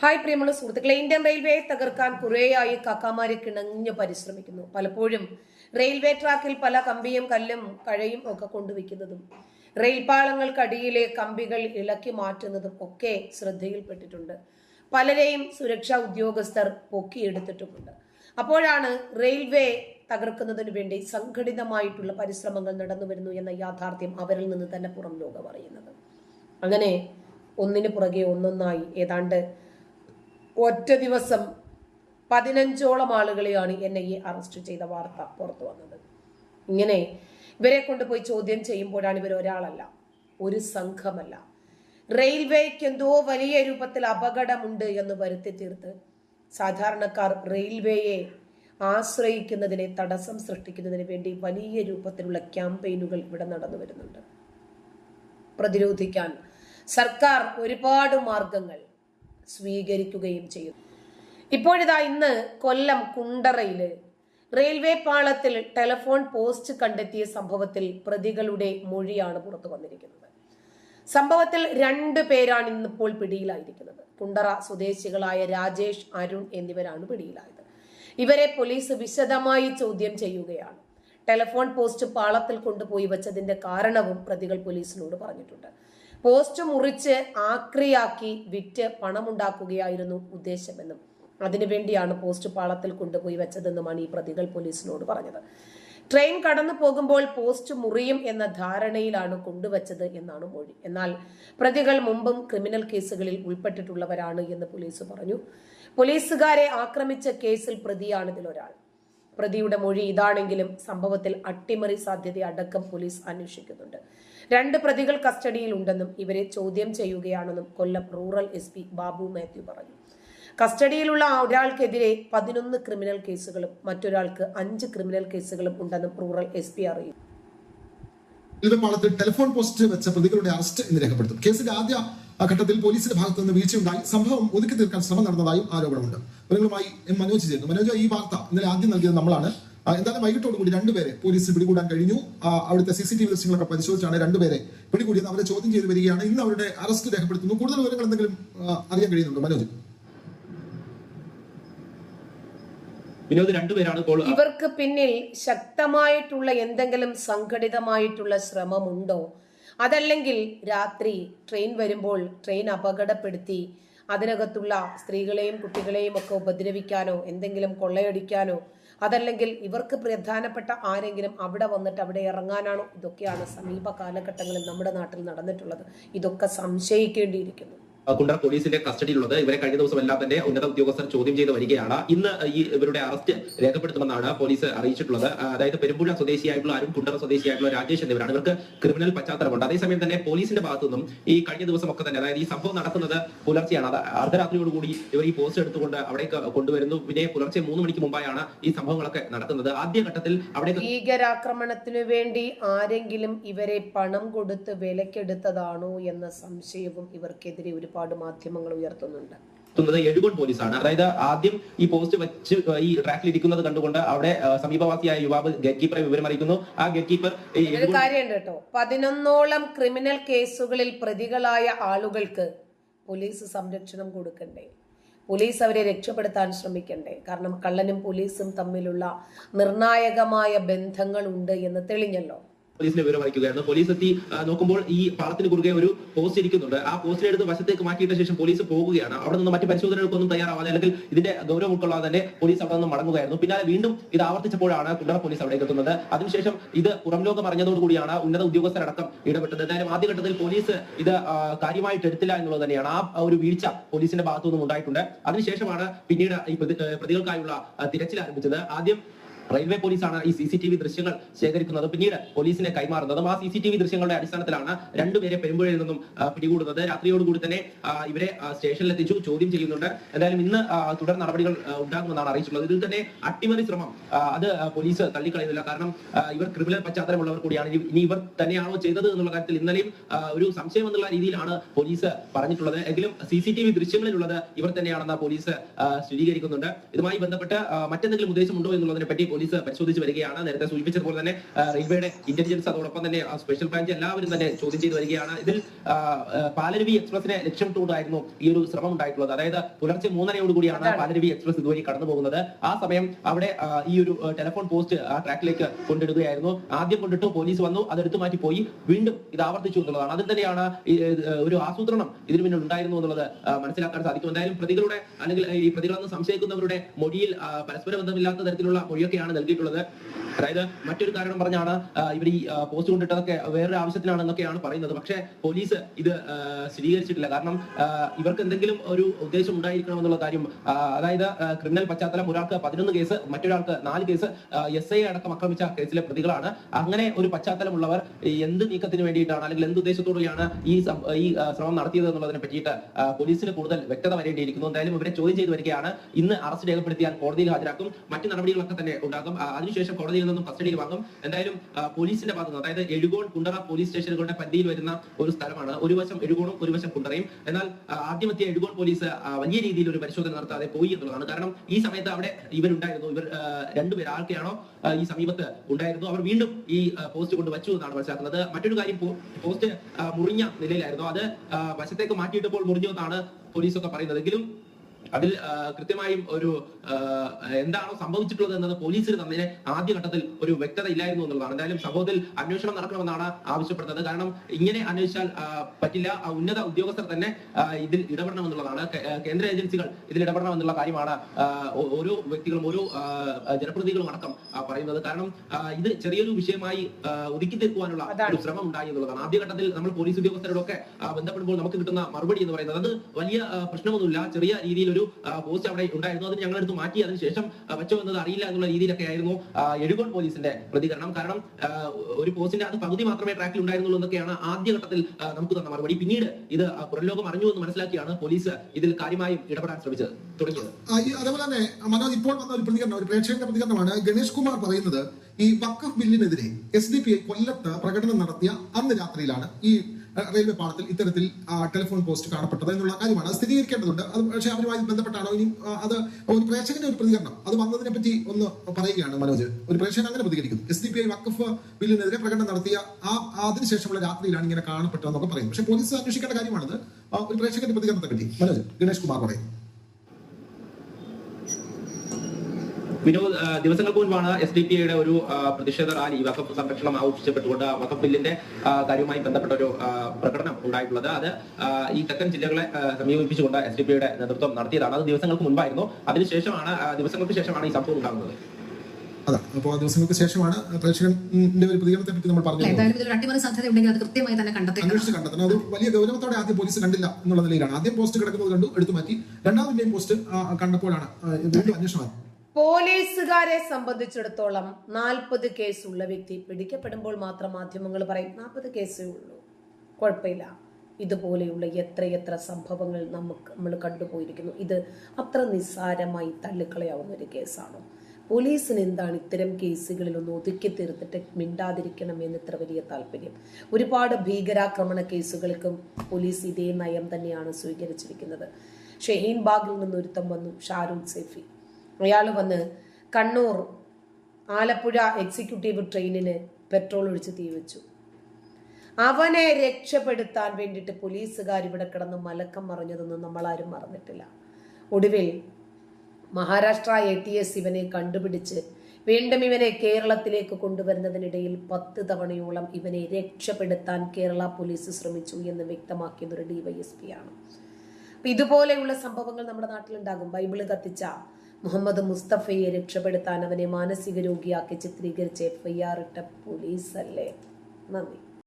Hi പ്രിയമുള്ള സുഹൃത്തുക്കളെ Indian റെയിൽവേയെ തകർക്കാൻ കുറേയായി കാക്കാമാരെ കിണഞ്ഞു പരിശ്രമിക്കുന്നു. പലപ്പോഴും റെയിൽവേ ട്രാക്കിൽ പല കമ്പിയും കല്ലും കഴയും ഒക്കെ കൊണ്ടുവയ്ക്കുന്നതും റെയിൽപാളങ്ങൾക്കടിയിലെ കമ്പികൾ ഇളക്കി മാറ്റുന്നതും ഒക്കെ ശ്രദ്ധയിൽപ്പെട്ടിട്ടുണ്ട്. പലരെയും സുരക്ഷാ ഉദ്യോഗസ്ഥർ പൊക്കിയെടുത്തിട്ടുമുണ്ട്. അപ്പോഴാണ് റെയിൽവേ തകർക്കുന്നതിന് വേണ്ടി സംഘടിതമായിട്ടുള്ള പരിശ്രമങ്ങൾ നടന്നു വരുന്നു എന്ന യാഥാർത്ഥ്യം അവരിൽ നിന്ന് തന്നെ പുറം ലോകം അറിയുന്നത്. അങ്ങനെ ഒന്നിനു പുറകെ ഒന്നൊന്നായി. ഏതാണ്ട് ഒറ്റ ദിവസം പതിനഞ്ചോളം ആളുകളെയാണ് എൻ ഐ എ അറസ്റ്റ് ചെയ്ത വാർത്ത പുറത്തു വന്നത്. ഇങ്ങനെ ഇവരെ കൊണ്ടുപോയി ചോദ്യം ചെയ്യുമ്പോഴാണ് ഇവർ ഒരാളല്ല ഒരു സംഘമല്ല. റെയിൽവേക്ക് എന്തോ വലിയ രൂപത്തിൽ അപകടമുണ്ട് എന്ന് വരുത്തി തീർത്ത് സാധാരണക്കാർ റെയിൽവേയെ ആശ്രയിക്കുന്നതിനെ തടസ്സം സൃഷ്ടിക്കുന്നതിന് വേണ്ടി വലിയ രൂപത്തിലുള്ള ക്യാമ്പയിനുകൾ ഇവിടെ നടന്നു വരുന്നുണ്ട്. പ്രതിരോധിക്കാൻ സർക്കാർ ഒരുപാട് മാർഗങ്ങൾ സ്വീകരിക്കുകയും ചെയ്യും. ഇപ്പോഴിതാ ഇന്ന് കൊല്ലം കുണ്ടറയിൽ റെയിൽവേ പാളത്തിൽ ടെലിഫോൺ പോസ്റ്റ് കണ്ടെത്തിയ സംഭവത്തിൽ പ്രതികളുടെ മൊഴിയാണ് പുറത്തു വന്നിരിക്കുന്നത്. സംഭവത്തിൽ രണ്ട് പേരാണ് ഇന്നിപ്പോൾ പിടിയിലായിരിക്കുന്നത്. കുണ്ടറ സ്വദേശികളായ രാജേഷ് അരുൺ എന്നിവരാണ് പിടിയിലായത്. ഇവരെ പോലീസ് വിശദമായി ചോദ്യം ചെയ്യുകയാണ്. ടെലിഫോൺ പോസ്റ്റ് പാളത്തിൽ കൊണ്ടുപോയി വച്ചതിന്റെ കാരണവും പ്രതികൾ പോലീസിനോട് പറഞ്ഞിട്ടുണ്ട്. പോസ്റ്റ് മുറിച്ച് ആക്രിയാക്കി വിറ്റ് പണമുണ്ടാക്കുകയായിരുന്നു ഉദ്ദേശമെന്നും അതിനുവേണ്ടിയാണ് പോസ്റ്റ് പാളത്തിൽ കൊണ്ടുപോയി വെച്ചതെന്നുമാണ് ഈ പ്രതികൾ പോലീസിനോട് പറഞ്ഞത്. ട്രെയിൻ കടന്നു പോകുമ്പോൾ പോസ്റ്റ് മുറിയും എന്ന ധാരണയിലാണ് കൊണ്ടുവച്ചത് എന്നാണ് മൊഴി. എന്നാൽ പ്രതികൾ മുമ്പും ക്രിമിനൽ കേസുകളിൽ ഉൾപ്പെട്ടിട്ടുള്ളവരാണ് എന്ന് പോലീസ് പറഞ്ഞു. പോലീസുകാരെ ആക്രമിച്ച കേസിൽ പ്രതിയാണ് ഇതിലൊരാൾ. പ്രതിയുടെ മൊഴി ഇതാണെങ്കിലും സംഭവത്തിൽ അട്ടിമറി സാധ്യത അടക്കം പോലീസ് അന്വേഷിക്കുന്നുണ്ട്. രണ്ട് പ്രതികൾ കസ്റ്റഡിയിലുണ്ടെന്നും ഇവരെ ചോദ്യം ചെയ്യുകയാണെന്നും Kollam rural S P Babu Mathew പറഞ്ഞു. കസ്റ്റഡിയിലുള്ള ഒരാൾക്കെതിരെ പതിനൊന്ന് ക്രിമിനൽ കേസുകളും മറ്റൊരാൾക്ക് അഞ്ച് ക്രിമിനൽ കേസുകളും ഉണ്ടെന്നും റൂറൽ എസ് പി അറിയിച്ചു. പാളത്തിൽ ടെലിഫോൺ പോസ്റ്റ് വെച്ച പ്രതികളുടെ അറസ്റ്റ് ഇന്ന് രേഖപ്പെടുത്തും. കേസിന്റെ ആദ്യ ഘട്ടത്തിൽ പോലീസിന്റെ ഭാഗത്ത് നിന്ന് വീഴ്ചയുണ്ടായി. സംഭവം ഒതുക്കി തീർക്കാൻ ശ്രമം നടന്നതായും ആരോപണമുണ്ട്. മനോജ് ചേരുന്നു. മനോജ് ഈ വാർത്ത ഇന്നലെ ആദ്യം നൽകിയത് നമ്മളാണ്. എന്തായാലും വൈകിട്ടോടുകൂടി രണ്ടുപേരെ പോലീസ് പിടികൂടാൻ കഴിഞ്ഞു. അവിടുത്തെ സി സി ടി വി ദൃശ്യങ്ങളൊക്കെ പരിശോധിച്ചാണ് രണ്ടുപേരെ പിടികൂടിയത്. അവരെ ചോദ്യം ചെയ്ത് വരികയാണ്. ഇന്ന് അവരുടെ അറസ്റ്റ് രേഖപ്പെടുത്തുന്നു. കൂടുതൽ വിവരങ്ങൾ എന്തെങ്കിലും അറിയാൻ കഴിയുന്നുണ്ടോ? മനോജ്. വിനോദ് രണ്ടുപേരാണ് ഇപ്പോൾ ഇവർക്ക് പിന്നിൽ ശക്തമായിട്ടുള്ള എന്തെങ്കിലും സംഘടിതമായിട്ടുള്ള ശ്രമമുണ്ടോ? അതല്ലെങ്കിൽ രാത്രി ട്രെയിൻ വരുമ്പോൾ ട്രെയിൻ അപകടപ്പെടുത്തി അതിനകത്തുള്ള സ്ത്രീകളെയും കുട്ടികളെയും ഒക്കെ ഉപദ്രവിക്കാനോ എന്തെങ്കിലും കൊള്ളയടിക്കാനോ അതല്ലെങ്കിൽ ഇവർക്ക് പ്രധാനപ്പെട്ട ആരെങ്കിലും അവിടെ വന്നിട്ട് അവിടെ ഇറങ്ങാനാണോ? ഇതൊക്കെയാണ് സമീപ കാലഘട്ടങ്ങളിൽ നമ്മുടെ നാട്ടിൽ നടന്നിട്ടുള്ളത്. ഇതൊക്കെ സംശയിക്കേണ്ടിയിരിക്കുന്നു. കുണ്ടറ പോലീസിന്റെ കസ്റ്റഡിയിലുള്ളത്. ഇവരെ കഴിഞ്ഞ ദിവസം എല്ലാം തന്നെ ഉന്നത ഉദ്യോഗസ്ഥർ ചോദ്യം ചെയ്ത് വരികയാണ്. ഇന്ന് ഈ ഇവരുടെ അറസ്റ്റ് രേഖപ്പെടുത്തുമെന്നാണ് പോലീസ് അറിയിച്ചിട്ടുള്ളത്. അതായത് പെരുമ്പുഴ സ്വദേശിയായിട്ടുള്ള ആരും കുണ്ടറ സ്വദേശിയായിട്ടുള്ള രാജേഷ് എന്നിവരാണ്. ഇവർക്ക് ക്രിമിനൽ പശ്ചാത്തലമുണ്ട്. അതേസമയം തന്നെ പോലീസിന്റെ ഭാഗത്തു നിന്നും ഈ കഴിഞ്ഞ ദിവസം ഒക്കെ തന്നെ അതായത് ഈ സംഭവം നടക്കുന്നത് പുലർച്ചെയാണ്. അർദ്ധരാത്രിയോടുകൂടി ഇവർ ഈ പോസ്റ്റ് എടുത്തുകൊണ്ട് അവിടേക്ക് കൊണ്ടുവരുന്നു. പിന്നെ പുലർച്ചെ മൂന്ന് മണിക്ക് മുമ്പായാണ് ഈ സംഭവങ്ങളൊക്കെ നടക്കുന്നത്. ആദ്യഘട്ടത്തിൽ അവിടെ ഭീകരാക്രമണത്തിനു വേണ്ടി ആരെങ്കിലും ഇവരെ പണം കൊടുത്ത് വിലക്കെടുത്തതാണോ എന്ന സംശയവും ഇവർക്കെതിരെ ഒരുപാട് മാധ്യമങ്ങൾ ഉയർത്തുന്നുണ്ട്. എത്തുന്നത് എഴുകോൺ പോലീസാണ്. അതായത് ആദ്യം ഈ പോസ്റ്റ് വെച്ച് ഈ ട്രാക്കിൽ ഇരിക്കുന്നത് കണ്ടുകൊണ്ട് അവിടെ സമീപവാസിയായ യുവാവ് ഗേറ്റ് കീപ്പറെ വിവരം അറിയിക്കുന്നു. ആ ഗേറ്റ് കീപ്പർ കാര്യമുണ്ട് കേട്ടോ. പതിനൊന്നോളം ക്രിമിനൽ കേസുകളിൽ പ്രതികളായ ആളുകൾക്ക് പോലീസ് സംരക്ഷണം കൊടുക്കണ്ടേ? പോലീസ് അവരെ രക്ഷപ്പെടുത്താൻ ശ്രമിക്കണ്ടേ? കാരണം കള്ളനും പോലീസും തമ്മിലുള്ള നിർണായകമായ ബന്ധങ്ങൾ ഉണ്ട് എന്ന് തെളിഞ്ഞല്ലോ. പോലീസിനെ വിവരം അറിയിക്കുകയായിരുന്നു. പോലീസ് എത്തി നോക്കുമ്പോൾ ഈ പാളത്തിന് കുറുകെ ഒരു പോസ്റ്റ് ഇരിക്കുന്നുണ്ട്. ആ പോസ്റ്റിനെ എടുത്ത് വശത്തേക്ക് മാറ്റിയിട്ട ശേഷം പോലീസ് പോകുകയാണ്. അവിടെ നിന്ന് മറ്റ് പരിശോധനകൾക്കൊന്നും തയ്യാറാവാതെ അല്ലെങ്കിൽ ഇതിന്റെ ഗൗരവം ഉൾക്കൊള്ളാതെ തന്നെ പോലീസ് അവിടെ നിന്ന് മടങ്ങുകയായിരുന്നു. പിന്നാലെ വീണ്ടും ഇത് ആവർത്തിച്ചപ്പോഴാണ് കുണ്ടറ പോലീസ് അവിടെ എത്തുന്നത്. അതിനുശേഷം ഇത് പുറം ലോകം അറിഞ്ഞതോടുകൂടിയാണ് ഉന്നത ഉദ്യോഗസ്ഥരടക്കം ഇടപെട്ടത്. എന്തായാലും ആദ്യഘട്ടത്തിൽ പോലീസ് ഇത് കാര്യമായിട്ട് എടുത്തില്ല എന്നുള്ളത് തന്നെയാണ്. ആ ഒരു വീഴ്ച പോലീസിന്റെ ഭാഗത്തു നിന്നും ഉണ്ടായിട്ടുണ്ട്. അതിനുശേഷമാണ് പിന്നീട് ഈ പ്രതികൾക്കായുള്ള തിരച്ചിൽ ആരംഭിച്ചത്. ആദ്യം റെയിൽവേ പോലീസാണ് ഈ സി സി ടി വി ദൃശ്യങ്ങൾ ശേഖരിക്കുന്നത്. പിന്നീട് പോലീസിനെ കൈമാറുന്നതും. ആ സി സി ടി വി ദൃശ്യങ്ങളുടെ അടിസ്ഥാനത്തിലാണ് രണ്ടുപേരെ പെരുമ്പുഴയിൽ നിന്നും പിടികൂടുന്നത്. രാത്രിയോടുകൂടി തന്നെ ഇവരെ സ്റ്റേഷനിലെത്തിച്ചു ചോദ്യം ചെയ്യുന്നുണ്ട്. എന്തായാലും ഇന്ന് തുടർ നടപടികൾ ഉണ്ടാകുമെന്നാണ് അറിയിച്ചിട്ടുള്ളത്. ഇതിൽ തന്നെ അട്ടിമറി ശ്രമം അത് പോലീസ് തള്ളിക്കളയുന്നില്ല. കാരണം ഇവർ ക്രിമിനൽ പശ്ചാത്തലമുള്ളവർ കൂടിയാണ്. ഇനി- ഇവർ തന്നെയാണോ ചെയ്തത് എന്നുള്ള കാര്യത്തിൽ ഇന്നലെയും ഒരു സംശയം എന്നുള്ള രീതിയിലാണ് പോലീസ് പറഞ്ഞിട്ടുള്ളത്. എങ്കിലും സി സി ടി വി ദൃശ്യങ്ങളിലുള്ളത് ഇവർ തന്നെയാണെന്ന് പോലീസ് സ്ഥിരീകരിക്കുന്നുണ്ട്. ഇതുമായി ബന്ധപ്പെട്ട് മറ്റെന്തെങ്കിലും ഉദ്ദേശമുണ്ടോ എന്നുള്ളതിനെ പറ്റി പോലീസ് പരിശോധിച്ച് വരികയാണ്. നേരത്തെ സൂചിപ്പിച്ചതുപോലെ തന്നെ റെയിൽവേയുടെ ഇന്റലിജൻസ് അതോടൊപ്പം തന്നെ ആ സ്പെഷ്യൽ ബ്രാഞ്ച് എല്ലാവരും തന്നെ ചോദ്യം ചെയ്ത് വരികയാണ്. ഇതിൽ പാലരുവി എക്സ്പ്രസിനെ ലക്ഷ്യമിട്ടുകൊണ്ടായിരുന്നു ഈ ഒരു ശ്രമം ഉണ്ടായിട്ടുള്ളത്. അതായത് പുലർച്ചെ മൂന്നരയോട് കൂടിയാണ് പാലരുവി എക്സ്പ്രസ് ഇതുവഴി കടന്നു പോകുന്നത്. ആ സമയം അവിടെ ഈ ഒരു ടെലിഫോൺ പോസ്റ്റ് ആ ട്രാക്കിലേക്ക് കൊണ്ടിടുകയായിരുന്നു. ആദ്യം കൊണ്ടിട്ട് പോലീസ് വന്നു അതെടുത്തു മാറ്റി പോയി വീണ്ടും ഇത് ആവർത്തിച്ചു എന്നുള്ളതാണ്. അതിൽ തന്നെയാണ് ഒരു ആസൂത്രണം ഇതിനു പിന്നിൽ ഉണ്ടായിരുന്നു എന്നുള്ളത് മനസ്സിലാക്കാൻ സാധിക്കും. എന്തായാലും പ്രതികളുടെ അല്ലെങ്കിൽ ഈ പ്രതികളെന്ന് സംശയിക്കുന്നവരുടെ മൊഴിയിൽ പരസ്പര ബന്ധമില്ലാത്ത തരത്തിലുള്ള മൊഴിയൊക്കെയാണ് നൽകിയിട്ടുള്ളത് അതായത് മറ്റൊരു കാരണം പറഞ്ഞാണ് ഇവർ ഈ പോസ്റ്റ് കൊണ്ടിട്ടതൊക്കെ വേറൊരു ആവശ്യത്തിനാണെന്നൊക്കെയാണ് പറയുന്നത്. പക്ഷേ പോലീസ് ഇത് സ്ഥിരീകരിച്ചിട്ടില്ല. കാരണം ഇവർക്ക് എന്തെങ്കിലും ഒരു ഉദ്ദേശം ഉണ്ടായിരിക്കണം എന്നുള്ള കാര്യം അതായത് ക്രിമിനൽ പശ്ചാത്തലം ഒരാൾക്ക് പതിനൊന്ന് കേസ് മറ്റൊരാൾക്ക് നാല് കേസ് എസ് ഐ അടക്കം ആക്രമിച്ച കേസിലെ പ്രതികളാണ്. അങ്ങനെ ഒരു പശ്ചാത്തലമുള്ളവർ എന്ത് നീക്കത്തിന് വേണ്ടിയിട്ടാണ് അല്ലെങ്കിൽ എന്ത് ഉദ്ദേശത്തോടെയാണ് ഈ ഈ ശ്രമം നടത്തിയത് എന്നുള്ളതിനെ പറ്റിയിട്ട് പോലീസിന് കൂടുതൽ വ്യക്തത വരേണ്ടിയിരിക്കുന്നു. എന്തായാലും ഇവരെ ചോദ്യം ചെയ്ത് വരികയാണ്. ഇന്ന് അറസ്റ്റ് രേഖപ്പെടുത്തിയാൽ കോടതിയിൽ ഹാജരാക്കും. മറ്റു നടപടികളൊക്കെ തന്നെ ഉണ്ടാകും. അതിനുശേഷം കോടതിയിൽ നിന്നും കസ്റ്റഡിയിൽ വാങ്ങും എന്തായാലും പോലീസിന്റെ ഭാഗത്ത് അതായത് എഴുകോൺ കുണ്ടറ പോലീസ് സ്റ്റേഷനുകളുടെ പരിധിയിൽ വരുന്ന ഒരു സ്ഥലമാണ്. ഒരു വശം എഴുകോണും ഒരു വശം കുണ്ടറയും. എന്നാൽ ആദ്യമെത്തിയ എഴുകോൺ പോലീസ് വലിയ രീതിയിൽ ഒരു പരിശോധന നടത്താതെ പോയി എന്നുള്ളതാണ്. കാരണം ഈ സമയത്ത് അവിടെ ഇവരുണ്ടായിരുന്നു. ഇവർ രണ്ടുപേർ ആർക്കെയാണോ ഈ സമീപത്ത് ഉണ്ടായിരുന്നു. അവർ വീണ്ടും ഈ പോസ്റ്റ് കൊണ്ട് വച്ചു എന്നാണ് മനസ്സിലാക്കുന്നത്. മറ്റൊരു കാര്യം പോസ്റ്റ് മുറിഞ്ഞ നിലയിലായിരുന്നു. അത് വശത്തേക്ക് മാറ്റിയിട്ടപ്പോൾ മുറിഞ്ഞു എന്നാണ് പോലീസൊക്കെ പറയുന്നത്. എങ്കിലും അതിൽ കൃത്യമായും ഒരു എന്താണോ സംഭവിച്ചിട്ടുള്ളത് എന്നത് പോലീസിന് തന്നെ ആദ്യഘട്ടത്തിൽ ഒരു വ്യക്തത ഇല്ലായിരുന്നു എന്നുള്ളതാണ്. എന്തായാലും സംഭവത്തിൽ അന്വേഷണം നടക്കണമെന്നാണ് ആവശ്യപ്പെടുന്നത്. കാരണം ഇങ്ങനെ അന്വേഷിച്ചാൽ പറ്റില്ല. ആ, ഉന്നത ഉദ്യോഗസ്ഥർ തന്നെ ഇതിൽ ഇടപെടണമെന്നുള്ളതാണ്. കേന്ദ്ര ഏജൻസികൾ ഇതിൽ ഇടപെടണമെന്നുള്ള കാര്യമാണ് ഓരോ വ്യക്തികളും ഓരോ ജനപ്രതിനിധികളും അടക്കം പറയുന്നത്. കാരണം ഇത് ചെറിയൊരു വിഷയമായി ഒതുക്കി തീർക്കുവാനുള്ള ഒരു ശ്രമം ഉണ്ടായി എന്നുള്ളതാണ്. ആദ്യഘട്ടത്തിൽ നമ്മൾ പോലീസ് ഉദ്യോഗസ്ഥരോടൊക്കെ ബന്ധപ്പെടുമ്പോൾ നമുക്ക് കിട്ടുന്ന മറുപടി എന്ന് പറയുന്നത് അത് വലിയ പ്രശ്നമൊന്നുമില്ല. ചെറിയ രീതിയിൽ ഒരു പോസ്റ്റ് അവിടെ ഉണ്ടായിരുന്നു. അത് ഞങ്ങളെടുത്ത് മാറ്റി. അതിനുശേഷം വെച്ചോ എന്നത് അറിയില്ല എന്നുള്ള രീതിയിലൊക്കെ ആയിരുന്നു എഴുകോൺ പോലീസിന്റെ പ്രതികരണം. കാരണം ഒരു പോസ്റ്റിന്റെ അത് പകുതി മാത്രമേ ട്രാക്കിൽ ഉണ്ടായിരുന്നുള്ളൂ എന്നൊക്കെയാണ് ആദ്യഘട്ടത്തിൽ നമുക്ക് തന്ന മറുപടി. പിന്നീട് ഇത് പുറലോകം അറിഞ്ഞു എന്ന് മനസ്സിലാക്കിയാണ് പോലീസ് ഇതിൽ കാര്യമായും ഇടപെടാൻ ശ്രമിച്ചത് തുടങ്ങിയത്. അതേപോലെ തന്നെ മനോജ് ഇപ്പോൾ വന്ന ഒരു പ്രതികരണം ഒരു പ്രേക്ഷകന്റെ പ്രതികരണമാണ് ഗണേഷ് കുമാർ പറയുന്നത് ഈ വക്കഫ് ബില്ലിനെതിരെ എസ് ഡി പി ഐ കൊല്ലത്ത് പ്രകടനം നടത്തിയ അന്ന് രാത്രിയിലാണ് ഈ റെയിൽവേ പാളത്തിൽ ഇത്തരത്തിൽ ടെലിഫോൺ പോസ്റ്റ് കാണപ്പെട്ടത് എന്നുള്ള കാര്യമാണ് അത് സ്ഥിരീകരിക്കേണ്ടതുണ്ട്. അത് പക്ഷേ അവരുമായി ബന്ധപ്പെട്ടാണോ ഇനി അത് ഒരു പ്രേക്ഷകന്റെ ഒരു പ്രതികരണം. അത് വന്നതിനെ പറ്റി ഒന്ന് പറയുകയാണ് മനോജ്. ഒരു പ്രേക്ഷകൻ അങ്ങനെ പ്രതികരിക്കുന്നു. എസ് ഡി പി ഐ വക്കഫ് ബില്ലിനെതിരെ പ്രകടനം നടത്തിയ ആ അതിനുശേഷമുള്ള രാത്രിയിലാണ് ഇങ്ങനെ കാണപ്പെട്ടതെന്നൊക്കെ പറയുന്നത് പക്ഷേ പോലീസ് അന്വേഷിക്കേണ്ട കാര്യമാണത്. ഒരു പ്രേക്ഷകന്റെ പ്രതികരണത്തെ പറ്റി മനോജ് ഗണേഷ് കുമാർ പറയുന്നു. വിനോദ് ദിവസങ്ങൾക്ക് മുൻപാണ് എസ് ഡി പി ഐയുടെ ഒരു പ്രതിഷേധ റാലി വഖഫ് സംരക്ഷണം ആവശ്യപ്പെട്ടുകൊണ്ട് വഖഫ് ബില്ലിന്റെ കാര്യവുമായി ബന്ധപ്പെട്ട ഒരു പ്രകടനം ഉണ്ടായിട്ടുള്ളത്. അത് ഈ തെക്കൻ ജില്ലകളെ സമീപിപ്പിച്ചുകൊണ്ട് എസ് ഡി പി ഐയുടെ നേതൃത്വം നടത്തിയതാണ്. അത് ദിവസങ്ങൾക്ക് മുൻപായിരുന്നു. അതിനുശേഷമാണ് ദിവസങ്ങൾക്ക് ശേഷമാണ് ഈ സംഭവം ഉണ്ടാകുന്നത്. അതാ അപ്പോൾ ദിവസങ്ങൾക്ക് ശേഷമാണ് പ്രേക്ഷകന്റെ ഒരു പ്രതികരണത്തെ പറ്റി നമ്മൾ പറഞ്ഞു എന്തായാലും ഇതിൽ അട്ടിമറി സാധ്യത ഉണ്ടെങ്കിൽ അത് കൃത്യമായി തന്നെ കണ്ടെത്തേണ്ടതാണ് അന്വേഷിച്ച് കണ്ടെത്തണം. അത് വലിയ ഗൗരവത്തോടെ ആദ്യം പോലീസ് കണ്ടില്ല എന്നുള്ള നിലയിലാണ്. ആദ്യം പോസ്റ്റ് കിടക്കുന്നത് കണ്ടു എടുത്തു മാറ്റി. രണ്ടാമതിന്റെയും പോസ്റ്റ് കണ്ടപ്പോഴാണ് വീണ്ടും അന്വേഷണം പോലീസുകാരെ സംബന്ധിച്ചിടത്തോളം നാൽപ്പത് കേസുള്ള വ്യക്തി പിടിക്കപ്പെടുമ്പോൾ മാത്രം മാധ്യമങ്ങൾ പറയും നാൽപ്പത് കേസേ ഉള്ളൂ. കുഴപ്പമില്ല. ഇതുപോലെയുള്ള എത്രയെത്ര സംഭവങ്ങൾ നമുക്ക് നമ്മൾ കണ്ടുപോയിരിക്കുന്നു. ഇത് അത്ര നിസ്സാരമായി തള്ളിക്കളയാവുന്ന ഒരു കേസാണോ. പോലീസിന് എന്താണ് ഇത്തരം കേസുകളിൽ ഒന്ന് ഒതുക്കി തീർത്തിട്ട് മിണ്ടാതിരിക്കണം എന്ന് ഇത്ര വലിയ താല്പര്യം? ഒരുപാട് ഭീകരാക്രമണ കേസുകൾക്കും പോലീസ് ഇതേ നയം തന്നെയാണ് സ്വീകരിച്ചിരിക്കുന്നത്. ഷഹീൻ ബാഗിൽ നിന്ന് ഒരുത്തം വന്നു ഷാരൂഖ് സൈഫി. അയാൾ വന്ന് കണ്ണൂർ ആലപ്പുഴ എക്സിക്യൂട്ടീവ് ട്രെയിനിന് പെട്രോൾ ഒഴിച്ച് തീ വെച്ചു. അവനെ രക്ഷപ്പെടുത്താൻ വേണ്ടിയിട്ട് പോലീസുകാർ ഇവിടെ കിടന്ന് മലക്കം മറിഞ്ഞതൊന്നും നമ്മളാരും മറന്നിട്ടില്ല. ഒടുവിൽ മഹാരാഷ്ട്ര എ ടി എസ് ഇവനെ കണ്ടുപിടിച്ച് വീണ്ടും ഇവനെ കേരളത്തിലേക്ക് കൊണ്ടുവരുന്നതിനിടയിൽ പത്ത് തവണയോളം ഇവനെ രക്ഷപ്പെടുത്താൻ കേരള പോലീസ് ശ്രമിച്ചു എന്ന് വ്യക്തമാക്കിയത് ഒരു ഡിവൈഎസ്പി ആണ്. അപ്പൊ ഇതുപോലെയുള്ള സംഭവങ്ങൾ നമ്മുടെ നാട്ടിലുണ്ടാകും. ബൈബിൾ കത്തിച്ച മുഹമ്മദ് മുസ്തഫയെ രക്ഷപ്പെടുത്താൻ അവനെ മാനസിക രോഗിയാക്കി ചിത്രീകരിച്ച് എഫ് ഐ ആർ ഇട്ട പോലീസല്ലേ? നന്ദി.